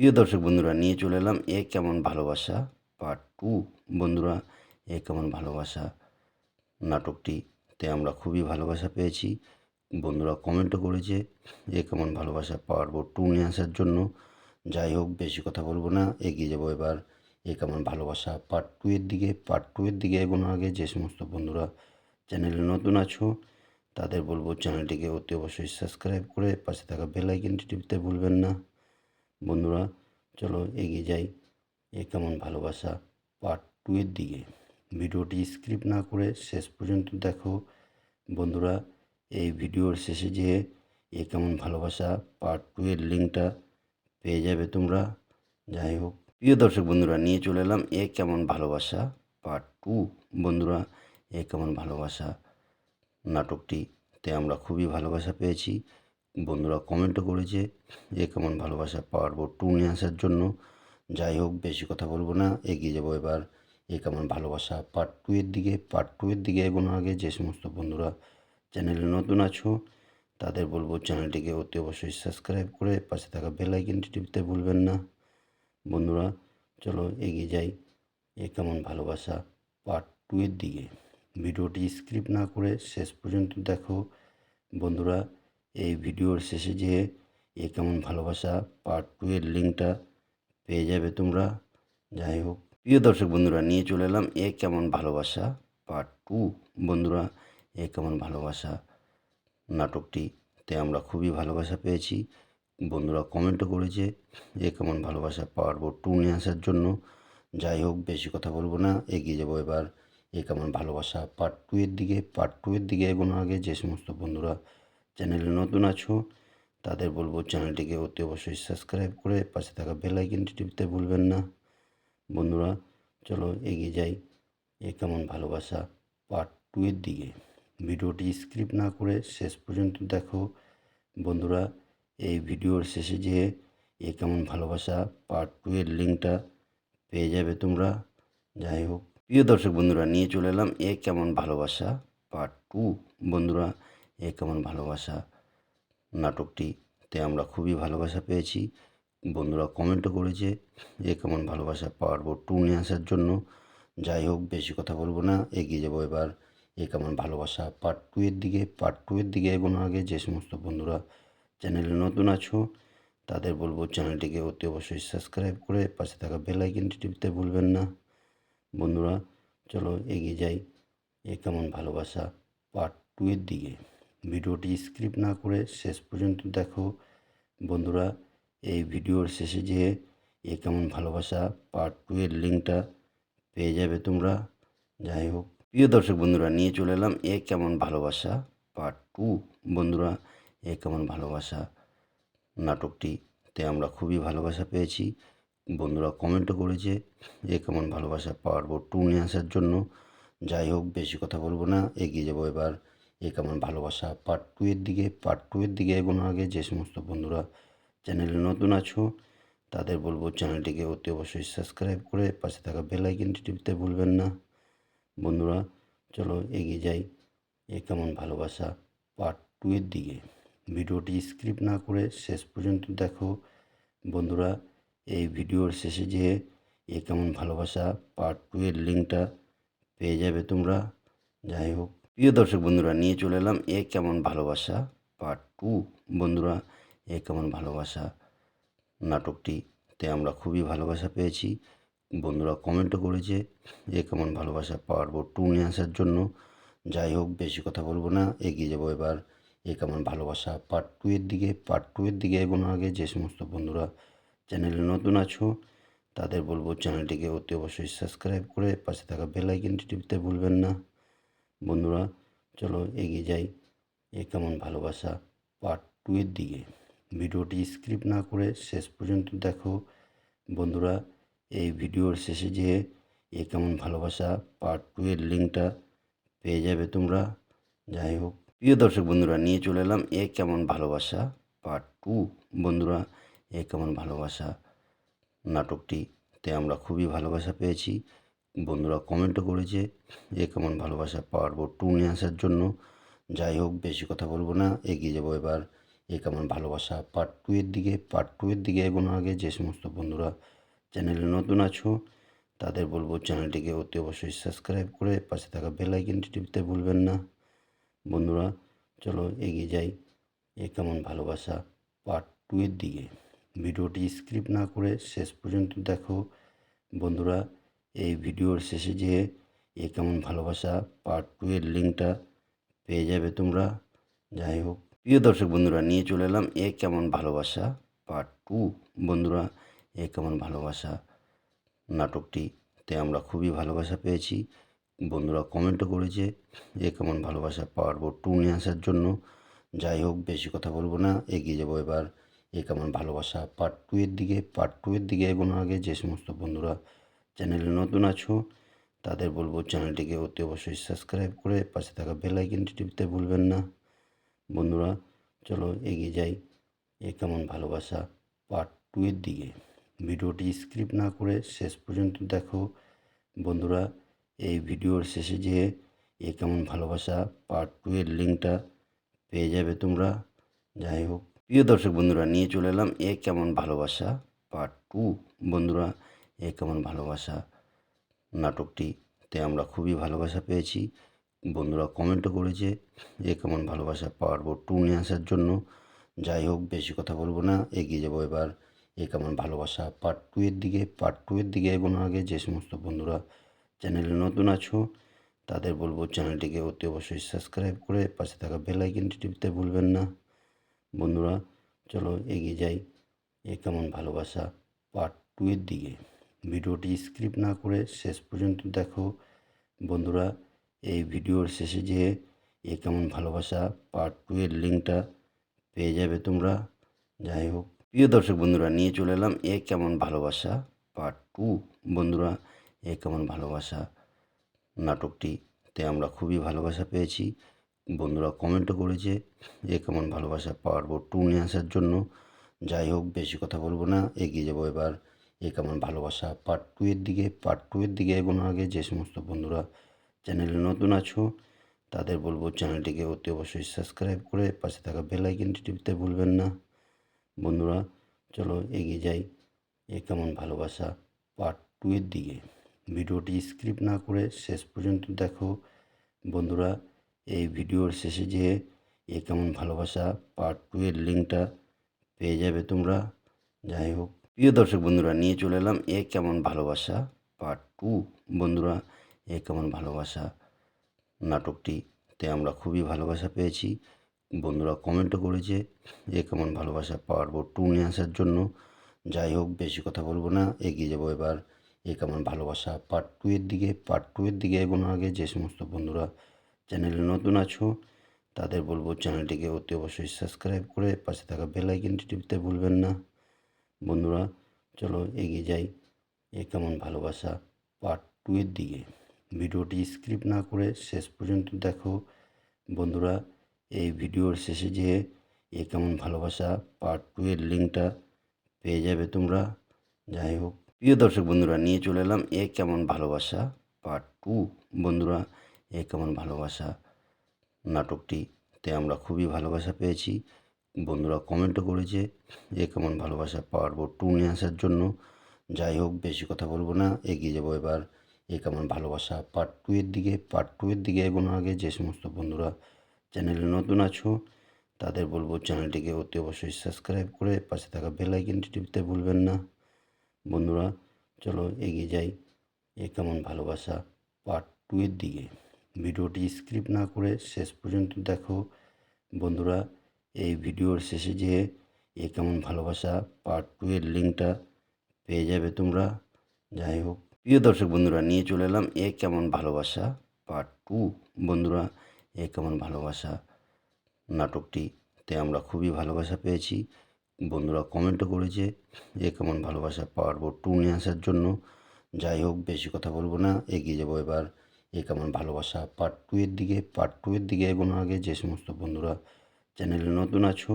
প্রিয় দর্শক বন্ধুরা, নিয়ে চলে এলাম এ কেমন ভালোবাসা পার্ট টু বন্ধুরা, এ কেমন ভালোবাসা নাটকটিতে আমরা খুবই ভালোবাসা পেয়েছি। বন্ধুরা কমেন্টও করেছে এ কেমন ভালোবাসা পর্ব টু নিয়ে আসার জন্য। যাই হোক, বেশি কথা বলব না, এগিয়ে যাব এবার এ কেমন ভালোবাসা পার্ট টু এর দিকে। পার্ট টু এর দিকে এগোনোর আগে যে সমস্ত বন্ধুরা চ্যানেলে নতুন আছো, তাদের বলব চ্যানেলটিকে অতি অবশ্যই সাবস্ক্রাইব করে পাশে থাকা বেল আইকনটি টিপতে ভুলবেন না। বন্ধুরা, চলো এগিয়ে যাই এ কেমন ভালোবাসা পার্ট টু এর দিকে। ভিডিওটি স্ক্রিপ্ট না করে শেষ পর্যন্ত দেখো। বন্ধুরা, এই ভিডিওর শেষে যে এ কেমন ভালোবাসা পার্ট টু এর লিঙ্কটা পেয়ে যাবে তোমরা। যাই হোক, প্রিয় দর্শক বন্ধুরা, নিয়ে চলে এলাম এ কেমন ভালোবাসা পার্ট টু বন্ধুরা, এ কেমন ভালোবাসা নাটকটিতে আমরা খুবই ভালোবাসা পেয়েছি। বন্ধুরা কমেন্টও করেছে এ কেমন ভালোবাসা পারব টু নিয়ে আসার জন্য। যাই হোক, বেশি কথা বলব না, এগিয়ে যাব এবার এ কেমন ভালোবাসা পার্ট টু এর দিকে। পার্ট টু এর দিকে এগোনোর আগে যে সমস্ত বন্ধুরা চ্যানেলে নতুন আছো, তাদের বলব চ্যানেলটিকে অতি অবশ্যই সাবস্ক্রাইব করে পাশে থাকা বেল আইকনটি টিপতে ভুলবেন না। বন্ধুরা, চলো এগিয়ে যাই এ কেমন ভালোবাসা পার্ট টু এর দিকে। ভিডিওটি স্ক্রিপ্ট না করে শেষ পর্যন্ত দেখো। বন্ধুরা এই ভিডিওর শেষে যে এ কেমন ভালোবাসা পার্ট টু এর লিঙ্কটা পেয়ে যাবে তোমরা, যাই হোক। প্রিয় দর্শক বন্ধুরা, নিয়ে চলে এলাম এ কেমন ভালোবাসা পার্ট টু বন্ধুরা, এ কেমন ভালোবাসা নাটকটিতে আমরা খুবই ভালোবাসা পেয়েছি। বন্ধুরা কমেন্টও করেছে এ কেমন ভালোবাসা পারব টু নিয়ে আসার জন্য। যাই হোক, বেশি কথা বলব না, এগিয়ে যাব এবার এ কেমন ভালোবাসা পার্ট টু এর দিকে। পার্ট টু এর দিকে এগোনোর আগে যে সমস্ত বন্ধুরা চ্যানেলে নতুন আছো, তাদের বলব চ্যানেলটিকে অতি অবশ্যই সাবস্ক্রাইব করে পাশে থাকা বেল আইকনটি টিপতে ভুলবেন না। বন্ধুরা, চলো এগিয়ে যাই এ কেমন ভালোবাসা পার্ট টু এর দিকে। ভিডিওটি স্ক্রিপ্ট না করে শেষ পর্যন্ত দেখো। বন্ধুরা, এই ভিডিওর শেষে যে এ কেমন ভালোবাসা পার্ট টু এর লিঙ্কটা পেয়ে যাবে তোমরা, যাই হোক। প্রিয় দর্শক বন্ধুরা, নিয়ে চলে এলাম এ কেমন ভালোবাসা পার্ট টু বন্ধুরা এ কেমন ভালোবাসা নাটকটিতে আমরা খুবই ভালোবাসা পেয়েছি। বন্ধুরা কমেন্টও করেছে এ কেমন ভালোবাসা পারব টু নিয়ে আসার জন্য। যাই হোক, বেশি কথা বলব না, এগিয়ে যাব এবার এ কেমন ভালোবাসা পার্ট টু এর দিকে। পার্ট টু এর দিকে এগোনোর আগে যে সমস্ত বন্ধুরা চ্যানেলে নতুন আছো, তাদের বলব চ্যানেলটিকে অতি অবশ্যই সাবস্ক্রাইব করে পাশে থাকা বেল আইকনটি টিপতে ভুলবেন না। বন্ধুরা, চলো এগিয়ে যাই এ কেমন ভালোবাসা পার্ট টু এর দিকে। ভিডিওটি স্ক্রিপ্ট না করে শেষ পর্যন্ত দেখো। বন্ধুরা, এই ভিডিওর শেষে যে এ কেমন ভালোবাসা পার্ট টু এর লিঙ্কটা পেয়ে যাবে তোমরা। যাই হোক, প্রিয় দর্শক বন্ধুরা, নিয়ে চলে এলাম এ কেমন ভালোবাসা পার্ট টু বন্ধুরা, এ কেমন ভালোবাসা নাটকটিতে আমরা খুবই ভালোবাসা পেয়েছি। বন্ধুরা কমেন্টও করেছে এ কেমন ভালোবাসা পারব টু নিয়ে আসার জন্য। যাই হোক, বেশি কথা বলব না, এগিয়ে যাব এবার। এ কেমন ভালোবাসা। পার্ট টু এর দিকে পার্ট টু এর দিকে এগোনোর আগে যে সমস্ত বন্ধুরা চ্যানেলে নতুন আছো, তাদের বলব চ্যানেলটিকে অতি অবশ্যই সাবস্ক্রাইব করে পাশে থাকা বেল আইকনটি টিপতে ভুলবেন না। বন্ধুরা, চলো এগিয়ে যাই এ কেমন ভালোবাসা পার্ট টু এর দিকে। ভিডিওটি স্ক্রিপ্ট না করে শেষ পর্যন্ত দেখো। বন্ধুরা, এই ভিডিওর শেষে যে এ কেমন ভালোবাসা পার্ট টু এর লিঙ্কটা পেয়ে যাবে তোমরা। যাই হোক প্রিয় দর্শক বন্ধুরা, নিয়ে চলে এলাম এ কেমন ভালোবাসা পার্ট টু বন্ধুরা, এ কেমন ভালোবাসা নাটকটিতে আমরা খুবই ভালোবাসা পেয়েছি। বন্ধুরা কমেন্টও করেছে এ কেমন ভালোবাসা পারব টু নিয়ে আসার জন্য। যাই হোক, বেশি কথা বলব না, এগিয়ে যাব এবার এ কেমন ভালোবাসা পার্ট টু এর দিকে। পার্ট টু এর দিকে এগোনোর আগে যে সমস্ত বন্ধুরা চ্যানেলে নতুন আছো, তাদের বলব চ্যানেলটিকে অতি অবশ্যই সাবস্ক্রাইব করে পাশে থাকা বেল আইকনটি টিপতে ভুলবেন না। বন্ধুরা, চলো এগিয়ে যাই এ কেমন ভালোবাসা পার্ট টু এর দিকে। ভিডিওটি স্ক্রিপ্ট না করে শেষ পর্যন্ত দেখো। বন্ধুরা, এই ভিডিওর শেষে যে এ কেমন ভালোবাসা পার্ট টু এর লিঙ্কটা পেয়ে যাবে তোমরা। যাই হোক, প্রিয় দর্শক বন্ধুরা, নিয়ে চলে এলাম এ কেমন ভালোবাসা পার্ট টু বন্ধুরা, এ কেমন ভালোবাসা নাটকটিতে আমরা খুবই ভালোবাসা পেয়েছি। বন্ধুরা কমেন্টও করেছে এ কেমন ভালোবাসা পারব টু নিয়ে আসার জন্য। যাই হোক, বেশি কথা বলব না, এগিয়ে যাব এবার এ কেমন ভালোবাসা পার্ট টু এর দিকে। পার্ট টু এর দিকে এগোনোর আগে যে সমস্ত বন্ধুরা চ্যানেলে নতুন আছো, তাদের বলব চ্যানেলটিকে অতি অবশ্যই সাবস্ক্রাইব করে পাশে থাকা বেল আইকনটি টিপতে ভুলবেন না। বন্ধুরা, চলো এগিয়ে যাই এ কেমন ভালোবাসা পার্ট টু এর দিকে। ভিডিওটি স্ক্রিপ্ট না করে শেষ পর্যন্ত দেখো। বন্ধুরা এই ভিডিওর শেষে যে এ কেমন ভালোবাসা পার্ট টু এর লিঙ্কটা পেয়ে যাবে তোমরা, যাই হোক। প্রিয় দর্শক বন্ধুরা, নিয়ে চলে এলাম এ কেমন ভালোবাসা পার্ট টু বন্ধুরা, এ কেমন ভালোবাসা নাটকটিতে আমরা খুবই ভালোবাসা পেয়েছি। বন্ধুরা কমেন্টও করেছে এ কেমন ভালোবাসা পারব টু নিয়ে আসার জন্য। যাই হোক, বেশি কথা বলব না, এগিয়ে যাব এবার এ কেমন ভালোবাসা পার্ট টু এর দিকে। পার্ট টু এর দিকে এগোনোর আগে যে সমস্ত বন্ধুরা চ্যানেলে নতুন আছো, তাদের বলব চ্যানেলটিকে অতি অবশ্যই সাবস্ক্রাইব করে পাশে থাকা বেল আইকনটি টিপতে ভুলবেন না। বন্ধুরা, চলো এগিয়ে যাই এ কেমন ভালোবাসা পার্ট টু এর দিকে। ভিডিওটি স্ক্রিপ্ট না করে শেষ পর্যন্ত দেখো। বন্ধুরা, এই ভিডিওর শেষে যে এ কেমন ভালোবাসা পার্ট টু এর লিঙ্কটা পেয়ে যাবে তোমরা, যাই হোক। প্রিয় দর্শক বন্ধুরা, নিয়ে চলে এলাম এ কেমন ভালোবাসা পার্ট টু বন্ধুরা এ কেমন ভালোবাসা নাটকটিতে আমরা খুবই ভালোবাসা পেয়েছি। বন্ধুরা কমেন্টও করেছে এ কেমন ভালোবাসা পারব টু নিয়ে আসার জন্য। যাই হোক, বেশি কথা বলব না, এগিয়ে যাব এবার এ কেমন ভালোবাসা পার্ট টু এর দিকে। পার্ট টু এর দিকে এগোনোর আগে যে সমস্ত বন্ধুরা চ্যানেলে নতুন আছো, তাদের বলব চ্যানেলটিকে অতি অবশ্যই সাবস্ক্রাইব করে পাশে থাকা বেল আইকনটি টিপতে ভুলবেন না। বন্ধুরা, চলো এগিয়ে যাই এ কেমন ভালোবাসা পার্ট টু এর দিকে। ভিডিওটি স্ক্রিপ্ট না করে শেষ পর্যন্ত দেখো। বন্ধুরা, এই ভিডিওর শেষে যে এ কেমন ভালোবাসা পার্ট টু এর লিঙ্কটা পেয়ে যাবে তোমরা। যাই হোক, প্রিয় দর্শক বন্ধুরা, নিয়ে চলে এলাম এ কেমন ভালোবাসা পার্ট টু বন্ধুরা, এ কেমন ভালোবাসা নাটকটিতে আমরা খুবই ভালোবাসা পেয়েছি। বন্ধুরা কমেন্টও করেছে এ কেমন ভালোবাসা পারব টু নিয়ে আসার জন্য। যাই হোক, বেশি কথা বলব না, এগিয়ে যাব এবার। এ কেমন ভালোবাসা। পার্ট টু এর দিকে পার্ট টু এর দিকে এগোনোর আগে যে সমস্ত বন্ধুরা চ্যানেলে নতুন আছো, তাদের বলব চ্যানেলটিকে অতি অবশ্যই সাবস্ক্রাইব করে পাশে থাকা বেল আইকনটি টিপতে ভুলবেন না। বন্ধুরা, চলো এগিয়ে যাই এ কেমন ভালোবাসা পার্ট টু এর দিকে। ভিডিওটি স্ক্রিপ্ট না করে শেষ পর্যন্ত দেখো। বন্ধুরা, এই ভিডিওর শেষে যে এ কেমন ভালোবাসা পার্ট টু এর লিঙ্কটা পেয়ে যাবে তোমরা। যাই হোক প্রিয় দর্শক বন্ধুরা, নিয়ে চলে এলাম এ কেমন ভালোবাসা পার্ট টু বন্ধুরা, এ কেমন ভালোবাসা নাটকটিতে আমরা খুবই ভালোবাসা পেয়েছি। বন্ধুরা কমেন্টও করেছে এ কেমন ভালোবাসা পারব টু নিয়ে আসার জন্য। যাই হোক, বেশি কথা বলব না, এগিয়ে যাব এবার এ কেমন ভালোবাসা পার্ট টু এর দিকে। পার্ট টু এর দিকে এগোনোর আগে যে সমস্ত বন্ধুরা চ্যানেলে নতুন আছো, তাদের বলব চ্যানেলটিকে অতি অবশ্যই সাবস্ক্রাইব করে পাশে থাকা বেল আইকনটি টিপতে ভুলবেন না। বন্ধুরা, চলো এগিয়ে যাই এ কেমন ভালোবাসা পার্ট টু এর দিকে। ভিডিওটি স্ক্রিপ্ট না করে শেষ পর্যন্ত দেখো। বন্ধুরা, এই ভিডিওর শেষে যে এ কেমন ভালোবাসা পার্ট টু এর লিঙ্কটা পেয়ে যাবে তোমরা। যাই হোক, প্রিয় দর্শক বন্ধুরা, নিয়ে চলে এলাম এ কেমন ভালোবাসা পার্ট টু বন্ধুরা, এ কেমন ভালোবাসা নাটকটিতে আমরা খুবই ভালোবাসা পেয়েছি। বন্ধুরা কমেন্টও করেছে এ কেমন ভালোবাসা পারব টু নিয়ে আসার জন্য। যাই হোক, বেশি কথা বলব না, এগিয়ে যাব এবার এ কেমন ভালোবাসা পার্ট টু এর দিকে। পার্ট টু এর দিকে এগোনোর আগে যে সমস্ত বন্ধুরা চ্যানেলে নতুন আছো, তাদের বলব চ্যানেলটিকে অতি অবশ্যই সাবস্ক্রাইব করে পাশে থাকা বেল আইকনটি টিপতে ভুলবেন না। বন্ধুরা, চলো এগিয়ে যাই এ কেমন ভালোবাসা পার্ট টু এর দিকে। ভিডিওটি স্ক্রিপ্ট না করে শেষ পর্যন্ত দেখো। বন্ধুরা এই ভিডিওর শেষে যে এ কেমন ভালোবাসা পার্ট টু এর লিঙ্কটা পেয়ে যাবে তোমরা, যাই হোক। প্রিয় দর্শক বন্ধুরা, নিয়ে চলে এলাম এ কেমন ভালোবাসা পার্ট টু বন্ধুরা, এ কেমন ভালোবাসা নাটকটিতে আমরা খুবই ভালোবাসা পেয়েছি। বন্ধুরা কমেন্টও করেছে এ কেমন ভালোবাসা পারব টু নিয়ে আসার জন্য। যাই হোক, বেশি কথা বলব না, এগিয়ে যাব এবার এ কেমন ভালোবাসা পার্ট টু এর দিকে। পার্ট টু এর দিকে এগোনোর আগে যে সমস্ত বন্ধুরা চ্যানেলে নতুন আছো,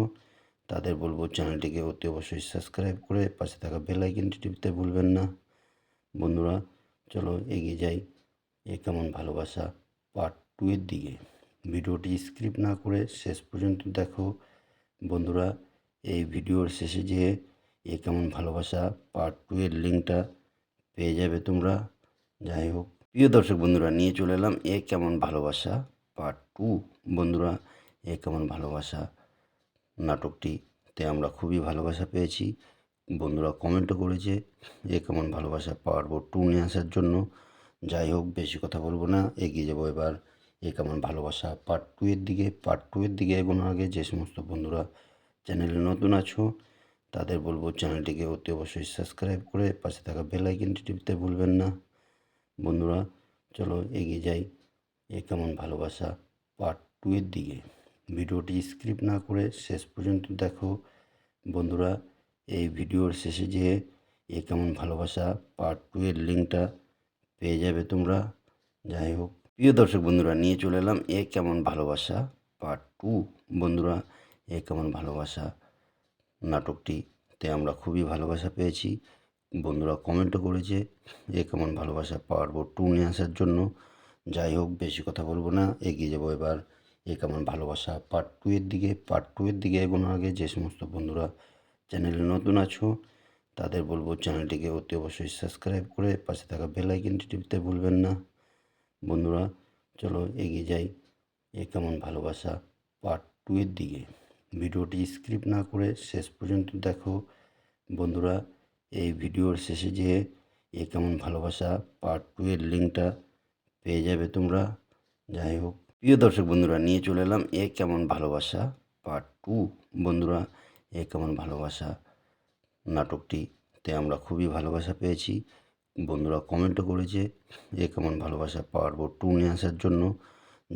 তাদের বলব চ্যানেলটিকে অতি অবশ্যই সাবস্ক্রাইব করে পাশে থাকা বেল আইকনটি টিপতে ভুলবেন না। বন্ধুরা, চলো এগিয়ে যাই এ কেমন ভালোবাসা পার্ট টু এর দিকে। ভিডিওটি স্ক্রিপ্ট না করে শেষ পর্যন্ত দেখো। বন্ধুরা, এই ভিডিওর শেষে যে এ কেমন ভালোবাসা পার্ট টু এর লিঙ্কটা পেয়ে যাবে তোমরা, যাই হোক। প্রিয় দর্শক বন্ধুরা, নিয়ে চলে এলাম এ কেমন ভালোবাসা পার্ট টু বন্ধুরা এ কেমন ভালোবাসা নাটকটিতে আমরা খুবই ভালোবাসা পেয়েছি। বন্ধুরা কমেন্টও করেছে এ কেমন ভালোবাসা পার্ট টু নিয়ে আসার জন্য। যাই হোক, বেশি কথা বলব না, এগিয়ে যাব এবার এ কেমন ভালোবাসা পার্ট টু এর দিকে। পার্ট টু এর দিকে এগোনোর আগে যে সমস্ত বন্ধুরা চ্যানেলে নতুন আছো, তাদের বলব চ্যানেলটিকে অতি অবশ্যই সাবস্ক্রাইব করে পাশে থাকা বেল আইকনটি টিপতে ভুলবেন না। বন্ধুরা, চলো এগিয়ে যাই এ কেমন ভালোবাসা পার্ট টু এর দিকে। ভিডিওটি স্ক্রিপ্ট না করে শেষ পর্যন্ত দেখো। বন্ধুরা, এই ভিডিওর শেষে যে এ কেমন ভালোবাসা পার্ট টু এর লিঙ্কটা পেয়ে যাবে তোমরা। যাই হোক, প্রিয় দর্শক বন্ধুরা, নিয়ে চলে এলাম এ কেমন ভালোবাসা পার্ট টু বন্ধুরা, এ কেমন ভালোবাসা নাটকটিতে আমরা খুবই ভালোবাসা পেয়েছি। বন্ধুরা কমেন্টও করেছে এ কেমন ভালোবাসা পারব টু নিয়ে আসার জন্য। যাই হোক, বেশি কথা বলব না, এগিয়ে যাব এবার। এ কেমন ভালোবাসা। পার্ট টু এর দিকে পার্ট টু এর দিকে এগোনোর আগে যে সমস্ত বন্ধুরা চ্যানেলে নতুন আছো, তাদের বলব চ্যানেলটিকে অতি অবশ্যই সাবস্ক্রাইব করে পাশে থাকা বেল আইকনটি টিপতে ভুলবেন না। বন্ধুরা, চলো এগিয়ে যাই এ কেমন ভালোবাসা পার্ট টু এর দিকে। ভিডিওটি স্ক্রিপ্ট না করে শেষ পর্যন্ত দেখো। বন্ধুরা, এই ভিডিওর শেষে যে এ কেমন ভালোবাসা পার্ট টু এর লিঙ্কটা পেয়ে যাবে তোমরা। যাই হোক প্রিয় দর্শক বন্ধুরা, নিয়ে চলে এলাম এ কেমন ভালোবাসা পার্ট টু বন্ধুরা, এ কেমন ভালোবাসা নাটকটিতে আমরা খুবই ভালোবাসা পেয়েছি। বন্ধুরা কমেন্টও করেছে এ কেমন ভালোবাসা পারব টু নিয়ে আসার জন্য।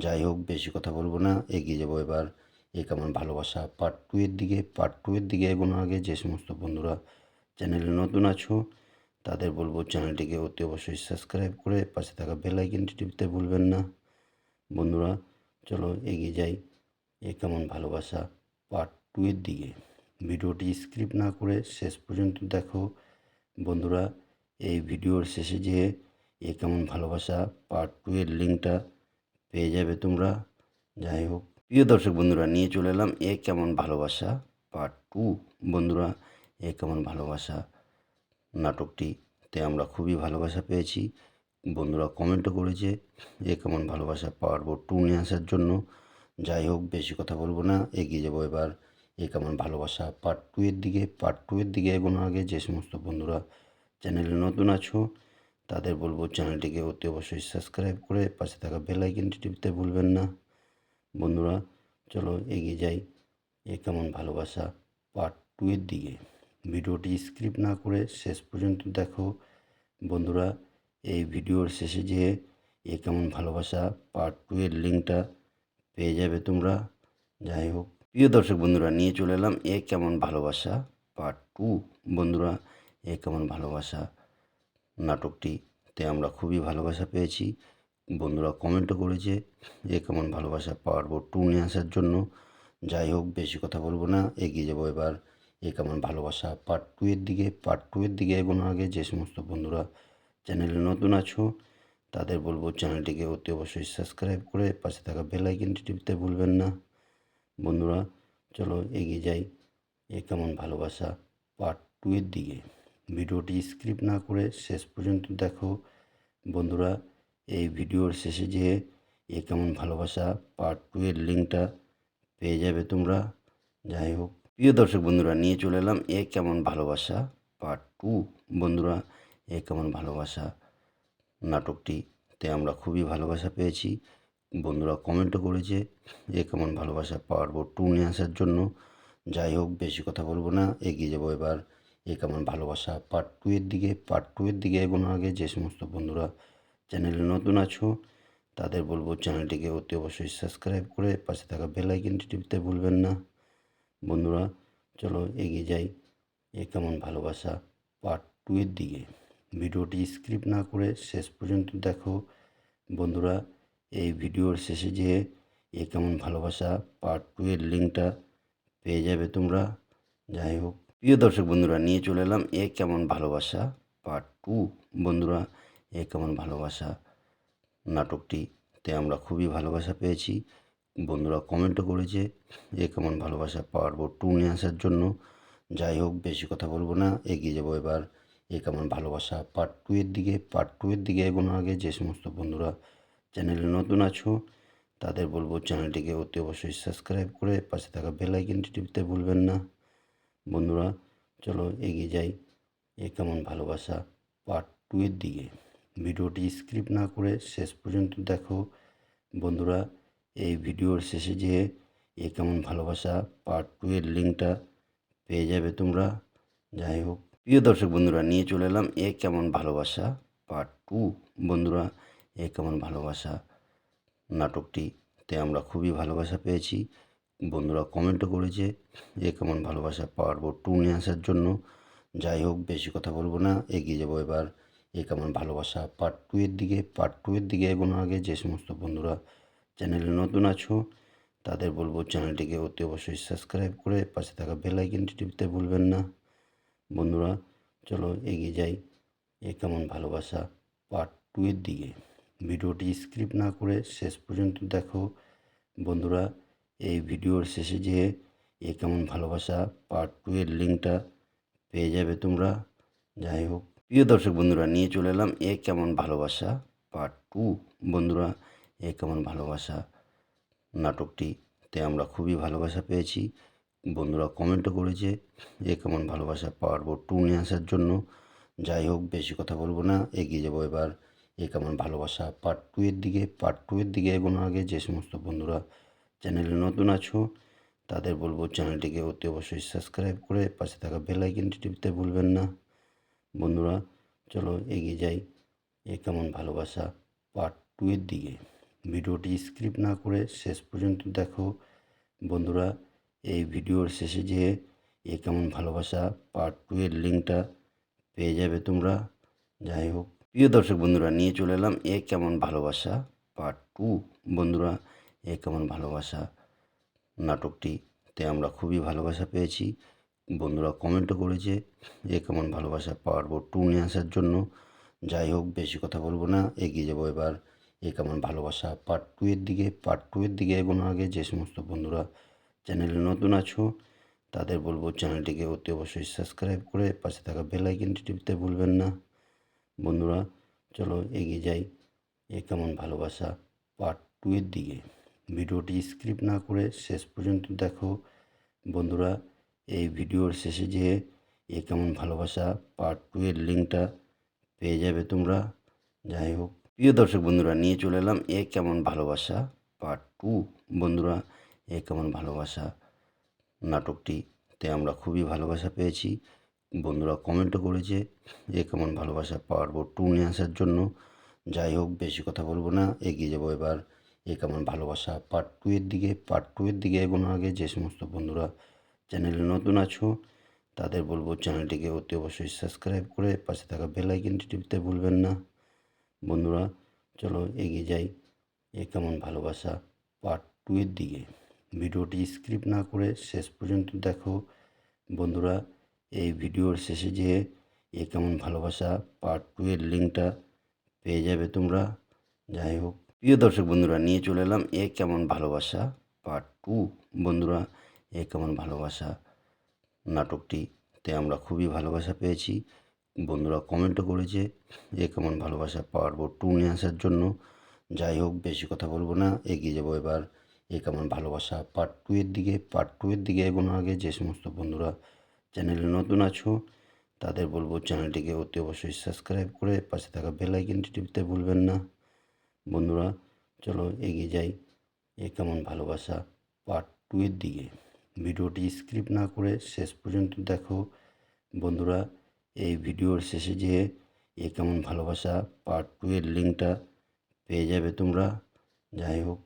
যাই হোক, বেশি কথা বলব না, এগিয়ে যাব এবার এ কেমন ভালোবাসা পার্ট টু এর দিকে। পার্ট টু এর দিকে এগোনোর আগে যে সমস্ত বন্ধুরা চ্যানেলে নতুন আছো, তাদের বলব চ্যানেলটিকে অতি অবশ্যই সাবস্ক্রাইব করে পাশে থাকা বেল আইকনটি টিপতে ভুলবেন না। বন্ধুরা, চলো এগিয়ে যাই এ কেমন ভালোবাসা পার্ট টু এর দিকে। ভিডিওটি স্ক্রিপ্ট না করে শেষ পর্যন্ত দেখো। বন্ধুরা, এই ভিডিওর শেষে যে এ কেমন ভালোবাসা পার্ট টু এর লিঙ্কটা পেয়ে যাবে তোমরা। যাই হোক, প্রিয় দর্শক বন্ধুরা, নিয়ে চলে এলাম এ কেমন ভালোবাসা পার্ট টু বন্ধুরা, এ কেমন ভালোবাসা নাটকটিতে আমরা খুবই ভালোবাসা পেয়েছি। বন্ধুরা কমেন্টও করেছে এ কেমন ভালোবাসা পারব টু নিয়ে আসার জন্য। যাই হোক, বেশি কথা বলব না, এগিয়ে যাব এবার এ কেমন ভালোবাসা পার্ট টু এর দিকে। পার্ট টু এর দিকে এগোনোর আগে যে সমস্ত বন্ধুরা চ্যানেলে নতুন আছো, তাদের বলব চ্যানেলটিকে অতি অবশ্যই সাবস্ক্রাইব করে পাশে থাকা বেল আইকনটি টিপতে ভুলবেন না। বন্ধুরা, চলো এগিয়ে যাই এ কেমন ভালোবাসা পার্ট টু এর দিকে। ভিডিওটি স্ক্রিপ্ট না করে শেষ পর্যন্ত দেখো। বন্ধুরা এই ভিডিওর শেষে যে এ কেমন ভালোবাসা পার্ট টু এর লিঙ্কটা পেয়ে যাবে তোমরা, যাই হোক। প্রিয় দর্শক বন্ধুরা, নিয়ে চলে এলাম এ কেমন ভালোবাসা পার্ট টু বন্ধুরা, এ কেমন ভালোবাসা নাটকটিতে আমরা খুবই ভালোবাসা পেয়েছি। বন্ধুরা কমেন্টও করেছে এ কেমন ভালোবাসা পারব টু নিয়ে আসার জন্য। যাই হোক, বেশি কথা বলব না, এগিয়ে যাব এবার এ কেমন ভালোবাসা পার্ট টু এর দিকে। পার্ট টু এর দিকে এগোনোর আগে যে সমস্ত বন্ধুরা চ্যানেলে নতুন আছো, তাদের বলব চ্যানেলটিকে অতি অবশ্যই সাবস্ক্রাইব করে পাশে থাকা বেল আইকনটি টিপতে ভুলবেন না। বন্ধুরা, চলো এগিয়ে যাই এ কেমন ভালোবাসা পার্ট টু এর দিকে। ভিডিওটি স্ক্রিপ্ট না করে শেষ পর্যন্ত দেখো। বন্ধুরা, এই ভিডিওর শেষে যে এ কেমন ভালোবাসা পার্ট টু এর লিঙ্কটা পেয়ে যাবে তোমরা, যাই হোক। প্রিয় দর্শক বন্ধুরা, নিয়ে চলে এলাম এ কেমন ভালোবাসা পার্ট টু বন্ধুরা এ কেমন ভালোবাসা নাটকটিতে আমরা খুবই ভালোবাসা পেয়েছি। বন্ধুরা কমেন্টও করেছে এ কেমন ভালোবাসা পারব টু নিয়ে আসার জন্য। যাই হোক, বেশি কথা বলব না, এগিয়ে যাব এবার এ কেমন ভালোবাসা পার্ট টু এর দিকে। পার্ট টু এর দিকে এগোনোর আগে যে সমস্ত বন্ধুরা চ্যানেলে নতুন আছো, তাদের বলব চ্যানেলটিকে অতি অবশ্যই সাবস্ক্রাইব করে পাশে থাকা বেল আইকনটি টিপতে ভুলবেন না। বন্ধুরা, চলো এগিয়ে যাই এ কেমন ভালোবাসা পার্ট টু এর দিকে। ভিডিওটি স্ক্রিপ্ট না করে শেষ পর্যন্ত দেখো। বন্ধুরা, এই ভিডিওর শেষে যে এ কেমন ভালোবাসা পার্ট টু এর লিঙ্কটা পেয়ে যাবে তোমরা। যাই হোক, প্রিয় দর্শক বন্ধুরা, নিয়ে চলে এলাম এ কেমন ভালোবাসা পার্ট টু বন্ধুরা, এ কেমন ভালোবাসা নাটকটিতে আমরা খুবই ভালোবাসা পেয়েছি। বন্ধুরা কমেন্টও করেছে এ কেমন ভালোবাসা পারব টু নিয়ে আসার জন্য। যাই হোক, বেশি কথা বলব না, এগিয়ে যাব এবার। এ কেমন ভালোবাসা। পার্ট টু এর দিকে পার্ট টু এর দিকে এগোনোর আগে যে সমস্ত বন্ধুরা চ্যানেলে নতুন আছো, তাদের বলব চ্যানেলটিকে অতি অবশ্যই সাবস্ক্রাইব করে পাশে থাকা বেল আইকনটি টিপতে ভুলবেন না। বন্ধুরা, চলো এগিয়ে যাই এ কেমন ভালোবাসা পার্ট টু এর দিকে। ভিডিওটি স্ক্রিপ্ট না করে শেষ পর্যন্ত দেখো। বন্ধুরা, এই ভিডিওর শেষে যে এ কেমন ভালোবাসা পার্ট টু এর লিঙ্কটা পেয়ে যাবে তোমরা। যাই হোক প্রিয় দর্শক বন্ধুরা, নিয়ে চলে এলাম এ কেমন ভালোবাসা পার্ট টু বন্ধুরা, এ কেমন ভালোবাসা নাটকটিতে আমরা খুবই ভালোবাসা পেয়েছি। বন্ধুরা কমেন্টও করেছে এ কেমন ভালোবাসা পারব টু নিয়ে আসার জন্য। যাই হোক, বেশি কথা বলব না, এগিয়ে যাব এবার এ কেমন ভালোবাসা পার্ট টু এর দিকে। পার্ট টু এর দিকে এগোনোর আগে যে সমস্ত বন্ধুরা চ্যানেলে নতুন আছো, তাদের বলব চ্যানেলটিকে অতি অবশ্যই সাবস্ক্রাইব করে পাশে থাকা বেল আইকনটি টিপতে ভুলবেন না। বন্ধুরা, চলো এগিয়ে যাই এ কেমন ভালোবাসা পার্ট টু এর দিকে। ভিডিওটি স্ক্রিপ্ট না করে শেষ পর্যন্ত দেখো। বন্ধুরা, এই ভিডিওর শেষে যে এ কেমন ভালোবাসা পার্ট টু এর লিঙ্কটা পেয়ে যাবে তোমরা। যাই হোক, প্রিয় দর্শক বন্ধুরা, নিয়ে চলে এলাম এ কেমন ভালোবাসা পার্ট টু বন্ধুরা, এ কেমন ভালোবাসা নাটকটিতে আমরা খুবই ভালোবাসা পেয়েছি। বন্ধুরা কমেন্টও করেছে এ কেমন ভালোবাসা পারব টু নিয়ে আসার জন্য। যাই হোক, বেশি কথা বলব না, এগিয়ে যাব এবার এ কেমন ভালোবাসা পার্ট টু এর দিকে। পার্ট টু এর দিকে এগোনোর আগে যে সমস্ত বন্ধুরা চ্যানেলে নতুন আছো, তাদের বলব চ্যানেলটিকে অতি অবশ্যই সাবস্ক্রাইব করে পাশে থাকা বেল আইকনটি টিপতে ভুলবেন না। বন্ধুরা, চলো এগিয়ে যাই এ কেমন ভালোবাসা পার্ট টু এর দিকে। ভিডিওটি স্ক্রিপ্ট না করে শেষ পর্যন্ত দেখো। বন্ধুরা এই ভিডিওর শেষে যে এ কেমন ভালোবাসা পার্ট টু এর লিঙ্কটা পেয়ে যাবে তোমরা, যাই হোক। প্রিয় দর্শক বন্ধুরা, নিয়ে চলে এলাম এ কেমন ভালোবাসা পার্ট টু বন্ধুরা, এ কেমন ভালোবাসা নাটকটিতে আমরা খুবই ভালোবাসা পেয়েছি। বন্ধুরা কমেন্টও করেছে এ কেমন ভালোবাসা পারব টু নিয়ে আসার জন্য। যাই হোক, বেশি কথা বলব না, এগিয়ে যাব এবার এ কেমন ভালোবাসা পার্ট টু এর দিকে। পার্ট টু এর দিকে এগোনোর আগে যে সমস্ত বন্ধুরা চ্যানেলে নতুন আছো, তাদের বলব চ্যানেলটিকে অতি অবশ্যই সাবস্ক্রাইব করে পাশে থাকা বেল আইকনটি টিপতে ভুলবেন না। বন্ধুরা, চলো এগিয়ে যাই এ কেমন ভালোবাসা পার্ট টু এর দিকে। ভিডিওটি স্ক্রিপ্ট না করে শেষ পর্যন্ত দেখো। বন্ধুরা, এই ভিডিওর শেষে যে এ কেমন ভালোবাসা পার্ট টু এর লিঙ্কটা পেয়ে যাবে তোমরা, যাই হোক। প্রিয় দর্শক বন্ধুরা, নিয়ে চলে এলাম এ কেমন ভালোবাসা পার্ট টু বন্ধুরা এ কেমন ভালোবাসা নাটকটিতে আমরা খুবই ভালোবাসা পেয়েছি। বন্ধুরা কমেন্টও করেছে এ কেমন ভালোবাসা পারব টু নিয়ে আসার জন্য। যাই হোক, বেশি কথা বলব না, এগিয়ে যাব এবার এ কেমন ভালোবাসা পার্ট টু এর দিকে। পার্ট টু এর দিকে এগোনোর আগে যে সমস্ত বন্ধুরা চ্যানেলে নতুন আছো, তাদের বলব চ্যানেলটিকে অতি অবশ্যই সাবস্ক্রাইব করে পাশে থাকা বেল আইকনটি টিপতে ভুলবেন না। বন্ধুরা, চলো এগিয়ে যাই এ কেমন ভালোবাসা পার্ট টু এর দিকে। ভিডিওটি স্ক্রিপ্ট না করে শেষ পর্যন্ত দেখো। বন্ধুরা, এই ভিডিওর শেষে যে এ কেমন ভালোবাসা পার্ট টু এর লিঙ্কটা পেয়ে যাবে তোমরা। যাই হোক, প্রিয় দর্শক বন্ধুরা, নিয়ে চলে এলাম এ কেমন ভালোবাসা পার্ট টু বন্ধুরা, এ কেমন ভালোবাসা নাটকটিতে আমরা খুবই ভালোবাসা পেয়েছি। বন্ধুরা কমেন্টও করেছে এ কেমন ভালোবাসা পারব টু নিয়ে আসার জন্য। যাই হোক, বেশি কথা বলব না, এগিয়ে যাব এবার। এ কেমন ভালোবাসা। পার্ট টু এর দিকে পার্ট টু এর দিকে এগোনোর আগে যে সমস্ত বন্ধুরা চ্যানেলে নতুন আছো, তাদের বলব চ্যানেলটিকে অতি অবশ্যই সাবস্ক্রাইব করে পাশে থাকা বেল আইকনটি টিপতে ভুলবেন না। বন্ধুরা, চলো এগিয়ে যাই এ কেমন ভালোবাসা পার্ট টু এর দিকে। ভিডিওটি স্ক্রিপ্ট না করে শেষ পর্যন্ত দেখো। বন্ধুরা, এই ভিডিওর শেষে যে এ কেমন ভালোবাসা পার্ট টু এর লিঙ্কটা পেয়ে যাবে তোমরা। যাই হোক